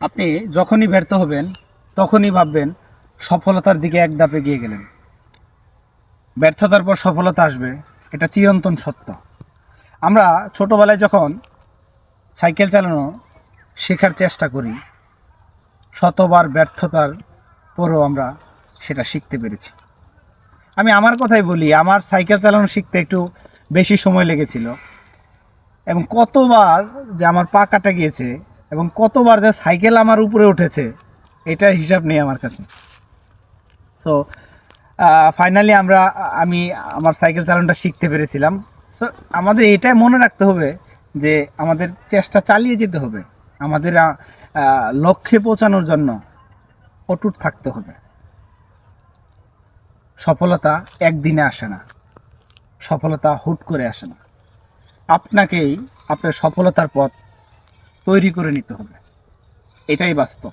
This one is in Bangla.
আপনি যখনই ব্যর্থ হবেন, তখনই ভাববেন সফলতার দিকে এক ধাপে গিয়ে গেলেন। ব্যর্থতার পর সফলতা আসবে, এটা চিরন্তন সত্য। আমরা ছোটোবেলায় যখন সাইকেল চালানো শেখার চেষ্টা করি, শতবার ব্যর্থতার পরও আমরা সেটা শিখতে পেরেছি। আমি আমার কথাই বলি, আমার সাইকেল চালানো শিখতে একটু বেশি সময় লেগেছিল এবং কতবার যে আমার পা কাটা গিয়েছে এবং কতবার যে সাইকেল আমার উপরে উঠেছে, এটার হিসাব নেই আমার কাছে। সো ফাইনালি আমরা, আমি আমার সাইকেল চালানোটা শিখতে পেরেছিলাম। সো আমাদের এটাই মনে রাখতে হবে যে, আমাদের চেষ্টা চালিয়ে যেতে হবে। আমাদের লক্ষ্যে পৌঁছানোর জন্য অটুট থাকতে হবে। সফলতা একদিনে আসে না। সফলতা হুট করে আসে না। আপনাকেই আপনার সফলতার পথ তৈরি করে নিতে হবে। এটাই বাস্তব।